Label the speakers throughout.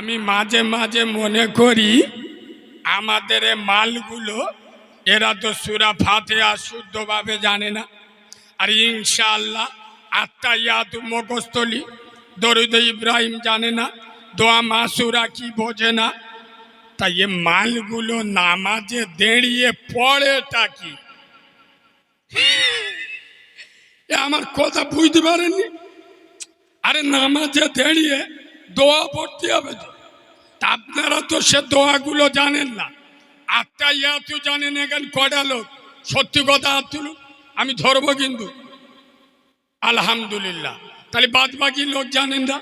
Speaker 1: আমি মাঝে মাঝে মনে করি আমাদের মালগুলো, এরা তো সুরা ফাতেহা শুদ্ধভাবে জানে না। আর ইনশাআল্লাহ আত্মা ইয়াতু মুখস্থলি, দরুদ ইব্রাহিম জানে না, দোয়া মাসুরা কি বোঝে না। তাই এ মালগুলো নামাজে দাঁড়িয়ে পড়েটা কি? আমার কথা বুঝতে পারেনি আরে নামাজে দাঁড়িয়ে দোয়া পড়তে হবে তা। আপনারা তো সে দোয়াগুলো জানেন না। আত্মা ইয়াতু জানেন এখানে কটা লোক? সত্যি কথা হাত আমি ধরবো কিন্তু। আলহামদুলিল্লাহ। তাহলে বাদ বাকি লোক জানেন না।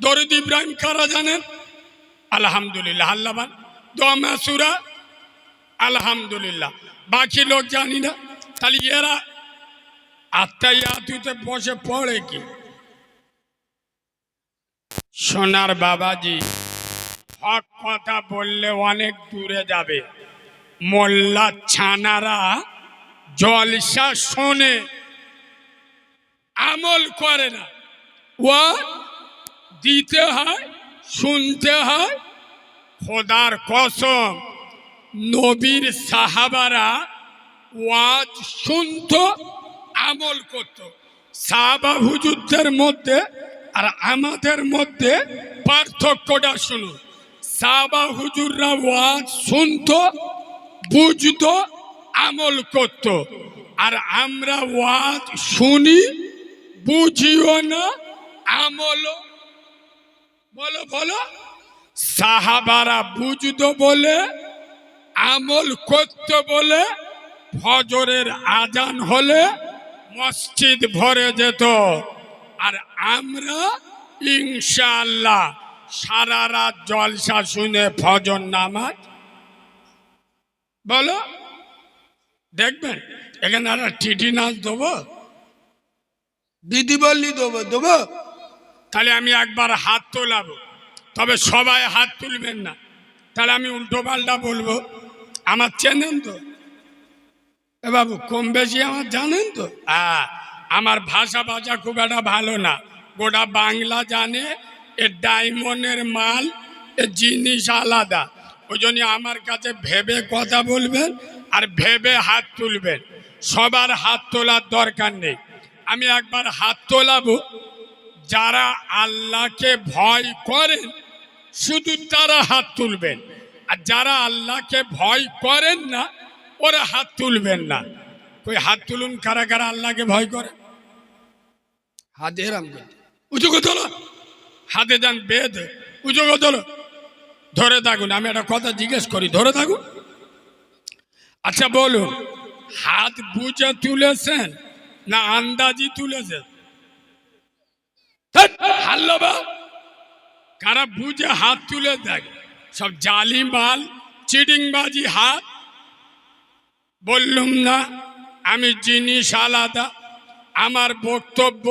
Speaker 1: দরুদ ইব্রাহিম কারা জানেন? আলহামদুলিল্লাহ, আল্লাহবান। দোয়া মাসুরা, আলহামদুলিল্লাহ। বাকি লোক জানি না। তাহলে এরা আত্মা ইয়াতুতে বসে পড়ে কি? সোনার বাবাজি। হক কথা বললে অনেক দূরে যাবে। মোল্লা ছানারা জলসা শোনে, আমল করে না। ও দিতে হয়, শুনতে হয়, খোদার কসম, নবীর সাহাবারা ওয়াজ শুনতো, আমল করত। সাহাবা হুজুরদের মধ্যে আর আমাদের মধ্যে পার্থক্যটা শুনুন। সাহাবা হুজুররা ওয়াজ শুনতো, বুঝতো, আমল করত। আর আমরা ওয়াজ শুনি, বুঝিও না, আমলও। বলো বলো। সাহাবারা বুঝতো বলে, আমল করতে বলে, ফজরের আজান হলে মসজিদ ভরে যেত। আর আমরা ইনশাআল্লাহ সারা রাত জলসা শুনে ফজর নামাজ? বলো। দেখবেন এখানে আর টিটি নাচ দেবো, দিদি বললি দেবো দেবো। তাহলে আমি একবার হাত তোলাবো। তবে সবাই হাত তুলবেন না। তাহলে আমি উল্টো পাল্টা বলব। আমার চেনেন তো? এ বাবু, কম বেশি আমার জানেন তো? হ্যাঁ আমার ভাষা ভাষা খুব একটা ভালো না। গোটা বাংলা জানে এ ডায়মন্ডের মাল, এ জিনিস আলাদা। ওই জন্য আমার কাছে ভেবে কথা বলবেন আর ভেবে হাত তুলবেন। সবার হাত তোলার দরকার নেই। আমি একবার হাত তোলাবো। যারা আল্লাহকে ভয় করেন, শুধু তারা হাত তুলবেন। আর যারা আল্লাহকে ভয় করেন না, ওরা হাত তুলবেন না। কই হাত তুলুন, কারা কারা আল্লাহকে ভয় করে? হাত এরাম উঁচু করে তোলো। হাতে যান বেদ উঁচু তোলো ধরে থাকুন, আমি একটা কথা জিজ্ঞেস করি, ধরে থাকুন। আচ্ছা বলুন, হাত বুঝে তুলেছেন না আন্দাজি তুলেছেন? হাল্লো বা। কারা বুঝে হাত তুলে দেখ সব জালি মাল, চিটিংবাজি হাত। বললুম না, আমি জিনিস আলাদা, আমার বক্তব্য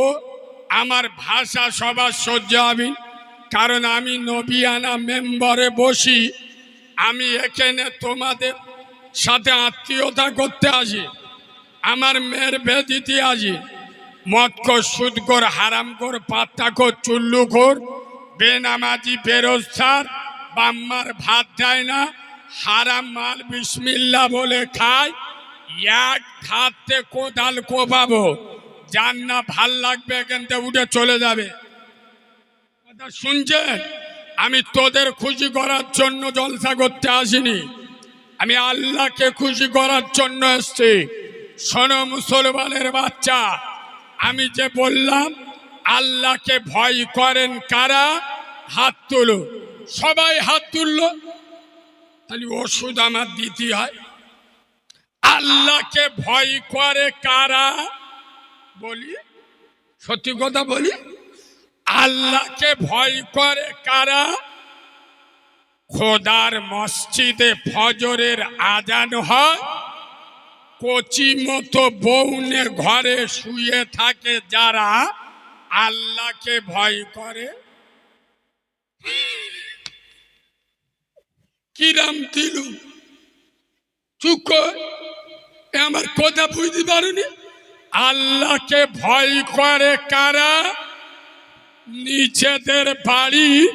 Speaker 1: আমার ভাষা সবার সহ্য আমি, কারণ আমি নবিয়ানা মেম্বারে বসি। আমি এখানে তোমাদের সাথে আত্মীয়তা করতে আসি, আমার মেয়ের বেদিতে আসি। মদ কর, সুদ কর, হারাম কর, পাত্তা কর, চুল্লু কর, বেনামাজি, বেরোজগার, বাম্মার ভাত দেয় না, হারাম মাল বিসমিল্লা বলে খায়, এক ধাতে কোদাল কোপাবো যার না ভালো লাগবে, এখান থেকে উঠে চলে যাবে। কথা শুনছেন? আমি তোদের খুশি করার জন্য জলসা করতে আসিনি। আমি আল্লাহকে খুশি করার জন্য এসছি। শোনো মুসলমানের বাচ্চা, আমি যে বললাম, আল্লাহকে ভয় করেন কারা? হাত তুলো। সবাই হাত তুললো। তাহলে ওষুধ আমার দিতে হয়। আল্লাহকে ভয় করে কারা? বলি? সত্যি কথা বলি? আল্লাহকে ভয় করে কারা? খোদার মসজিদে ফজরের আজান হয়। কচি মতো বউনে ঘরে শুয়ে থাকে যারা আল্লাহকে ভয় করে। কিরাম দিলু? চুপ কর। আমার কথা বুঝতে পারুনি? আল্লাহকে ভয় করে কারা? নিজেদের বাড়ি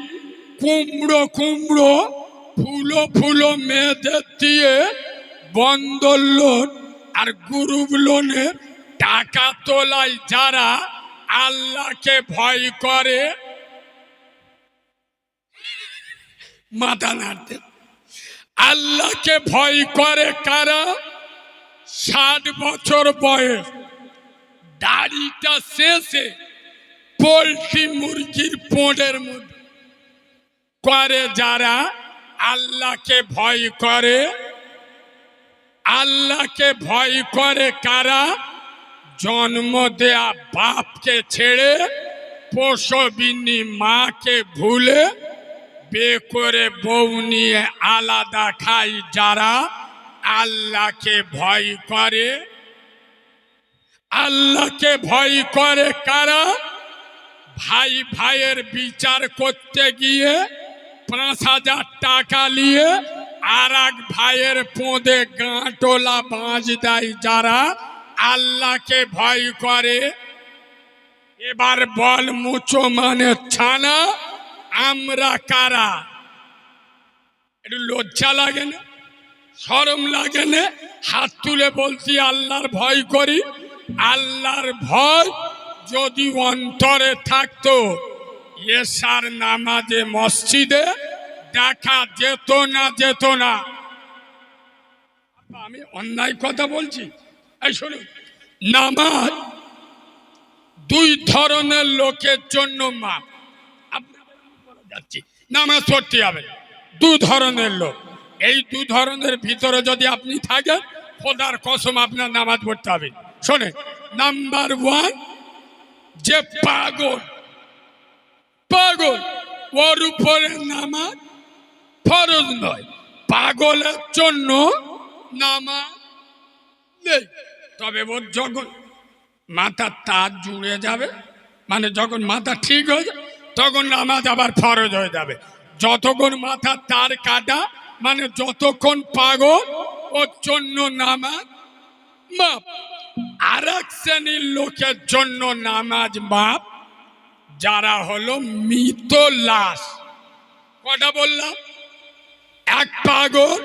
Speaker 1: কুমড়ো কুমড়ো, ফুলো ফুলো মেয়েদের দিয়ে বন্দর লোন আর গ্রুপ লোনে টাকা তোলায় যারা আল্লাহকে ভয় করে। মাথা নাড়তে আল্লাহকে ভয় করে কারা? ষাট বছর বয়স। দাড়িটা শেষে পোলট্রি মুরগির পোঁড়ের মধ্যে করে যারা আল্লাহকে ভয় করে, আল্লাহকে ভয় করে কারা? জন্ম দেয়া বাপকে ছেড়ে, পোষবিনী মাকে ভুলে বে করে বউ নিয়ে আলাদা খাই যারা আল্লাহকে ভয় করে। আল্লাহকে ভয় করে কারা? ভাই ভাইয়ের বিচার করতে গিয়ে পাঁচ হাজার টাকা নিয়ে আর এক ভাইয়ের পোঁদে গাঁটোলা বাঁশ দেয় যারা আল্লাহকে ভয় করে। এবার বল মুচো মানে ছানা, আমরা কারা? একটু লজ্জা লাগে না? সরম লাগে না? হাত তুলে বলছি, আল্লাহর ভয় করি। আল্লাহর ভয় যদি অন্তরে থাকতো, এসার নামাজে মসজিদে দেখা যেত না যেত না। আমি অন্যায় কথা বলছি। শুনুন নামাজ দুই ধরনের লোকের জন্য বলে যাচ্ছি, নামাজ পড়তে হবে। দু ধরনের লোক। এই দু ধরনের ভিতরে যদি আপনি থাকেন, খোদার কসম আপনার নামাজ পড়তে হবে। শোনে, নাম্বার ওয়ান যে পাগল পাগল, ওর উপরে নামাজ ফরজ নয়, পাগলের জন্য নামাজ নেই। তবে ওর যখন মাথার তার জুড়ে যাবে মানে যখন মাথা ঠিক হয়ে যাবে, তখন নামাজ আবার ফরজ হয়ে যাবে। যতক্ষণ মাথার তার কাটা মানে যতক্ষণ পাগল, ওর জন্য নামাজ মাপ আর এক শ্রেণির লোকের জন্য নামাজ মাপ যারা হলো মৃত লাশ। কটা বললাম? এক পাগল,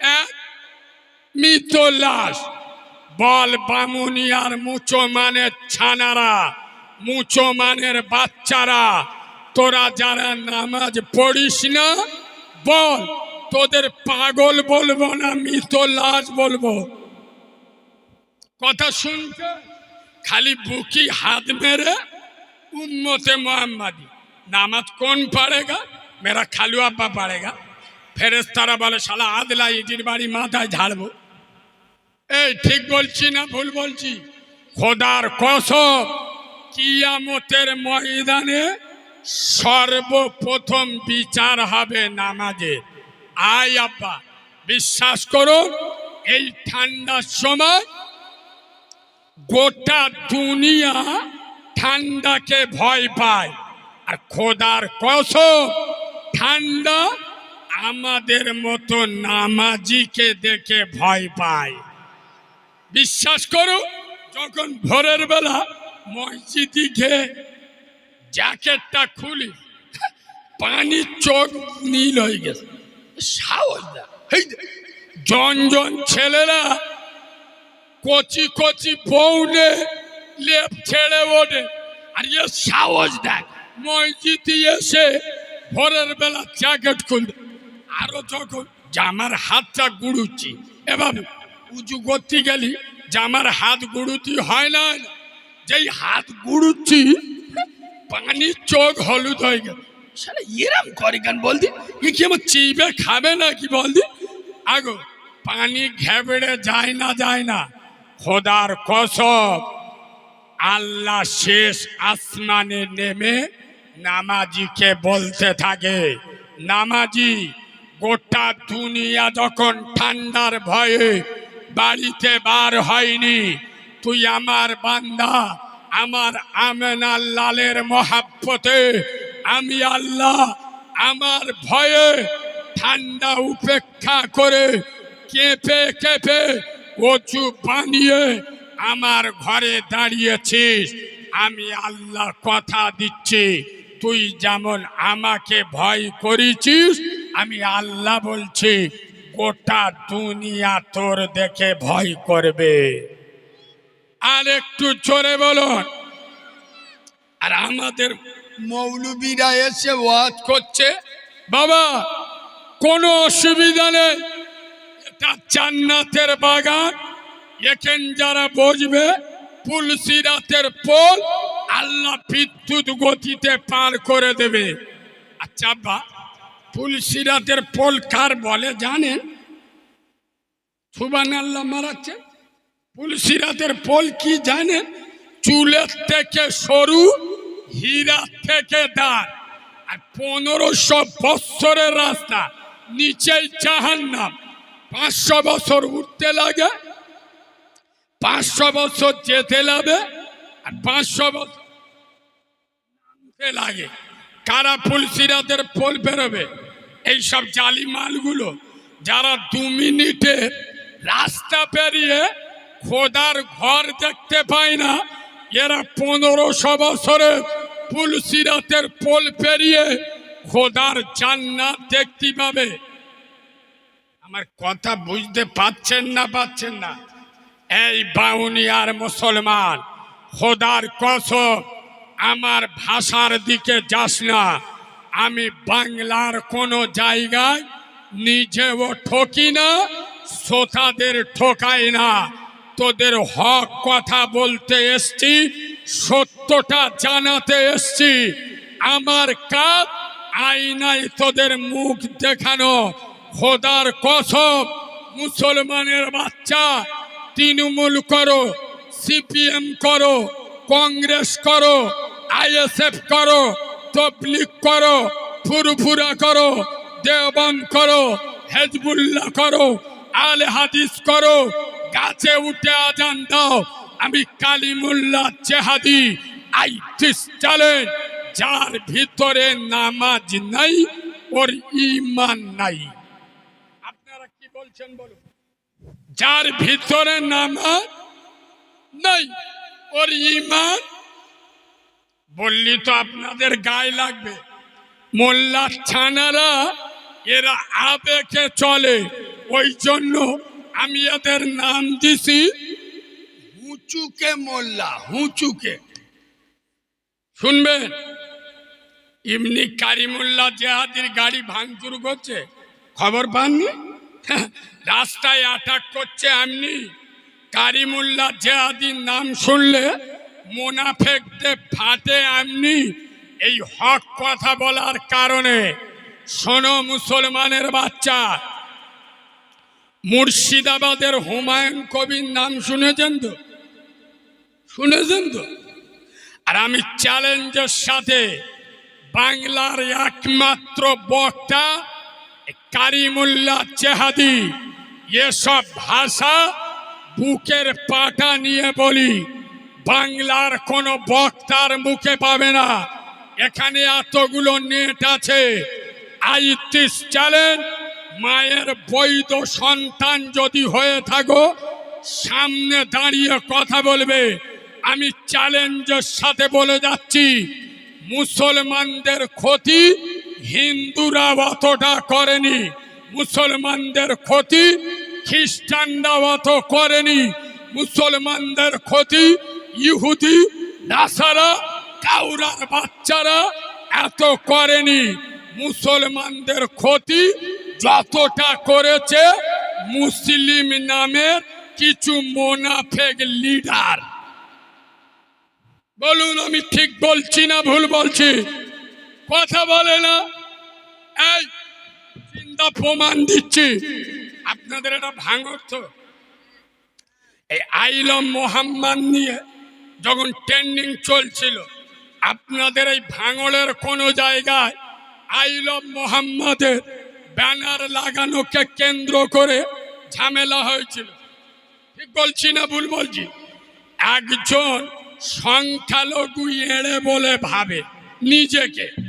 Speaker 1: এক মৃত লাশ। বল বামুনিয়ার মুচো মানের ছানারা মুচো মানের বাচ্চারা, তোরা যারা নামাজ পড়িস না, বল, তোদের পাগল বলব না, মৃত লাশ বলব? কথা শুনতে খালি বুকি হাত মেরে উম্মতে মোহাম্মদি। নামাজ কোন পড়েগা? মেরা খালু আব্বা পড়েগা। ফেরেস্তারা বলে, শালা আদলা ইটির বাড়ি মাথায় ঝাড়বো। এই ঠিক বলছি না ভুল বলছি? খোদার কসম, কিয়ামতের ময়দানে সর্বপ্রথম বিচার হবে নামাজে। আয় আব্বা, বিশ্বাস করুন এই ঠান্ডার সময় গোটা দুনিয়া ঠান্ডাকে ভয় পায়। আর খোদার কসম ঠান্ডা আমাদের মতো নামাজিকে দেখে ভয় পায়। বিশ্বাস করো যখন ভোরের বেলা মসজিদি খেয়ে জ্যাকেটটা খুলি পানির চোখ নীল হয়ে গেছে। সাহস দে, জন জন ছেলেরা কচি কচি বউনে লেপ ছেড়ে ওঠে। আর ইয়ে সাহস দেয় মসজিদে এসে ভোরের বেলা জ্যাকেট খুলতে আরও যখন জামার হাতটা গুড়ুচ্ছি এভাবে উঁচু করতে গেলি জামার হাত গুড়ুতি হয় না। যেই হাত গুড়ুচ্ছি, পানির চোখ হলুদ হয়ে গেল। সারা এরম করে কেন বলদি এ কি আমার চিবে খাবে না কি বলদি আগো, পানি ঘেবড়ে যায় না যায় না। খোদার কসম আল্লাহ শেষ আসমানে নেমে নামাজিকে বলতে থাকে, নামাজি, গোটা দুনিয়া যখন ঠান্ডার ভয়ে বাড়িতে বার হয়নি, তুই আমার বান্দা, আমার আমেনার লালের মহাব্বতে আমি আল্লাহ, আমার ভয়ে ঠান্ডা উপেক্ষা করে কেঁপে কেঁপে অচু বানিয়ে আমার ঘরে দাঁড়িয়েছিস, আমি আল্লাহ কথা দিচ্ছি। তুই যেমন আমাকে ভয় করেছিস, আমি আল্লাহ বলছি, গোটা দুনিয়া তোর দেখে ভয় করবে। আর একটু জোরে বলুন। আর আমাদের মৌলবীরা এসে ওয়াজ করছে, বাবা, কোনো অসুবিধা নেই। এটা জান্নাতের বাগান। এখান যারা বসবে পুলসিরাতের পোল আল্লাহ বিদ্যুৎ গতিতে পার করে দেবে। আচ্ছা বা পুলসিরাতের পোল কার বলে জানেন? সুবান আল্লাহ মারাচ্ছে পুলসিরাতের পোল কি জানেন? চুলের থেকে সরু, হীরা থেকে দাঁড় আর পনেরোশো বৎসরের রাস্তা, নিচেই জাহান্নাম। পাঁচশো বছর উঠতে লাগে, পাঁচশো বছর যেতে লাগে, আর পাঁচশো বছর লাগে। কারা ফুলসিরাতের পোল বেরোবে? এইসব জালি মালগুলো যারা দু মিনিটে রাস্তা পেরিয়ে খোদার ঘর দেখতে পায় না, এরা পনেরোশো বছরে ফুলসিরাতের পোল পেরিয়ে খোদার জান্নাত দেখতে পাবে। আমার কথা বুঝতে পাচ্ছেন না পাচ্ছেন না? এই বাউনিয়ার মুসলমান, খোদার কসম, আমার ভাষার দিকে যাস না। আমি বাংলার কোনো জায়গায় নিজেও ঠকি না, শ্রোতাদের ঠকাই না। তোদের হক কথা বলতে এসছি, সত্যটা জানাতে এসছি। আমার কাজ আয়নায় তোদের মুখ দেখানো খোদার কসম, মুসলমানের বাচ্চা, তৃণমূল করো, সিপিএম করো, কংগ্রেস করো, আইএসএফ করো তবলিক করো, ফুরফুরা করো দেওবান করো, হেজবুল্লাহ করো, আলে হাদিস করো, গাছে উঠে আজান দাও। আমি কালিমুল্লাহ চেহাদি আই দিস চ্যালেঞ্জ যার ভিতরে নামাজ নাই, ওর ইমান নাই। বলুন। যার ভিতরে নামাজ নাই, ওর ইমান বললি তো আপনাদের গায়ে লাগবে। মোল্লা ছানারা, এরা আবেগে চলে। ওই জন্য আমি এদের নাম দিছি হুঁচুকে মোল্লা, হুঁচুকে। শুনবেন এমনি কারিমুল্লাহ জেহাদির গাড়ি ভাঙচুর করছে। খবর পাননি? রাস্তায় অ্যাটাক করছে এমনি। কারিমুল্লাহ জেহাদির নাম শুনলে মোনাফেকতে ফাটে এমনি। এই হক কথা বলার কারণে, শোনো মুসলমানের বাচ্চা, মুর্শিদাবাদের হুমায়ুন কবির নাম শুনেছেন তো? শুনেছেন তো? আর আমি চ্যালেঞ্জের সাথে বাংলার একমাত্র বক্তা কারিমুল্লাহ চেহাদি, এসব ভাষা বুকের পাটা নিয়ে বলি। বাংলার কোনো বক্তার মুখে পাবে না। এখানে এতগুলো নেট আছে। আইতিস চ্যালেঞ্জ, মায়ের বৈধ সন্তান যদি হয়ে থাকো, সামনে দাঁড়িয়ে কথা বলবে। আমি চ্যালেঞ্জের সাথে বলে যাচ্ছি, মুসলমানদের ক্ষতি হিন্দুরা অতটা করেনি, মুসলমানদের ক্ষতি, খ্রিস্টানরা অত করেনি, মুসলমানদের ক্ষতি, ইহুদি, নাসারা, কাউরার বাচ্চারা এত করেনি। মুসলমানদের ক্ষতি যতটা করেছে মুসলিম নামের কিছু মোনাফেক লিডার। বলুন, আমি ঠিক বলছি না ভুল বলছি? কথা বলে না। এই, চিন্তা প্রমাণ দিচ্ছি। আপনাদের এটা ভাঙর তো। এই আইলম মোহাম্মদ নিয়ে যখন ট্রেন্ডিং চলছিল, আপনাদের এই ভাঙড়ের কোনো জায়গায় আইলম মোহাম্মদের ব্যানার লাগানোকে কেন্দ্র করে ঝামেলা হয়েছিল। ঠিক বলছি না ভুল বলছি? একজন সংখ্যালঘু এড়ে বলে ভাবে নিজেকে।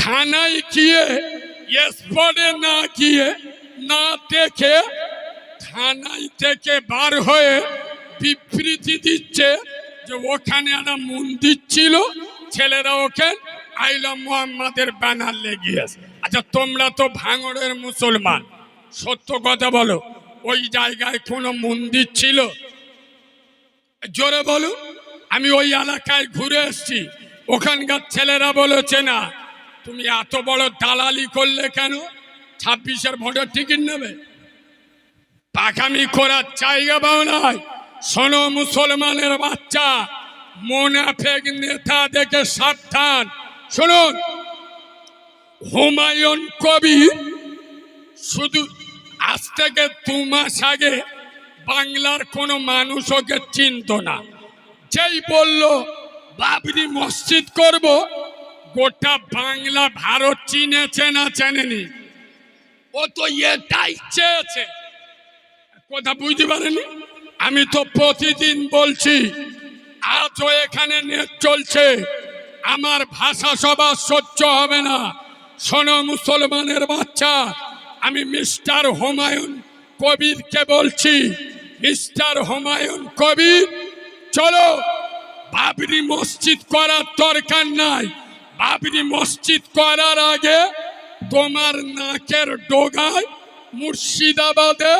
Speaker 1: থানায় গিয়ে স্পটে না গিয়ে না দেখে থানায় থেকে বার হয়ে বিবৃতি দিচ্ছে যে ওখানে একটা মন্দির ছিল, ছেলেরা ওকে আইলা মোহাম্মদের ব্যানার লেগিয়েছে। আচ্ছা তোমরা তো ভাঙড়ের মুসলমান, সত্য কথা বলো, ওই জায়গায় কোনো মন্দির ছিল? জোরে বলো আমি ওই এলাকায় ঘুরে এসেছি, ওখানকার ছেলেরা বলেছে না। তুমি এত বড় দালালি করলে কেন? ছাব্বিশের ভোটের টিকিট নেবে? পাকামি করার জায়গা পাও নাই। শোনো মুসলমানের বাচ্চা, মোনাফেক নেতা দেখে সাবধান। শুনুন, হুমায়ুন কবি শুধু আজ থেকে দু মাস আগে বাংলার কোনো মানুষ ওকে চিনত না। যেই বলল, বাবরি মসজিদ করব গোটা বাংলা ভারত চিনেছে না চেনেনি? ও তো এটাই চেয়েছে। কথা বুঝতে পারেনি? আমি তো প্রতিদিন বলছি, আজও এখানে নেট চলছে। আমার ভাষা সবার সহ্য হবে না। শোনো মুসলমানের বাচ্চা, আমি মিস্টার হুমায়ুন কবিরকে বলছি। মিস্টার হুমায়ুন কবির, চলো বাবরি মসজিদ করার দরকার নাই। বাবরি মসজিদ করার আগে তোমার নাকের ডোগায় মুর্শিদাবাদে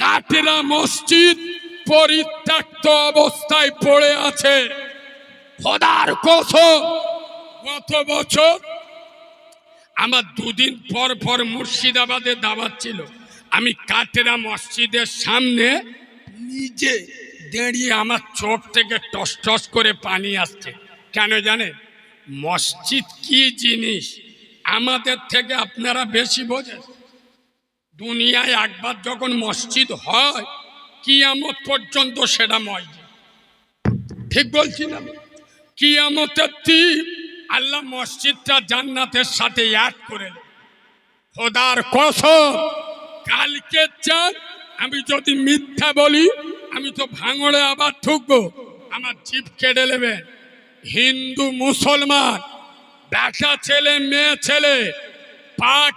Speaker 1: কাটেরা মসজিদ পরিত্যক্ত অবস্থায় পড়ে আছে। খোদার কসম, গত বছর আমার দুদিন পর পর মুর্শিদাবাদে দাবাত ছিল। আমি কাটেরা মসজিদের সামনে নিজে দাঁড়িয়ে আমার চোখ থেকে টস টস করে পানি আসছে। কেন জানেন? মসজিদ কি জিনিস? আমাদের থেকে আপনারা বেশি বোঝেন। দুনিয়ায় একবার যখন মসজিদ হয়, কিয়ামত পর্যন্ত সেটা মসজিদ। ঠিক বলছি না? কিয়ামতের দিন আল্লাহ মসজিদটা জান্নাতের সাথে অ্যাড করে খোদার কসম, কালকে চান আমি যদি মিথ্যা বলি, আমি তো ভাঙড়ে আবার ঢুকবো আমার জিপ কেটে নেবেন হিন্দু মুসলমান বেটা ছেলে মেয়ে ছেলে পাকে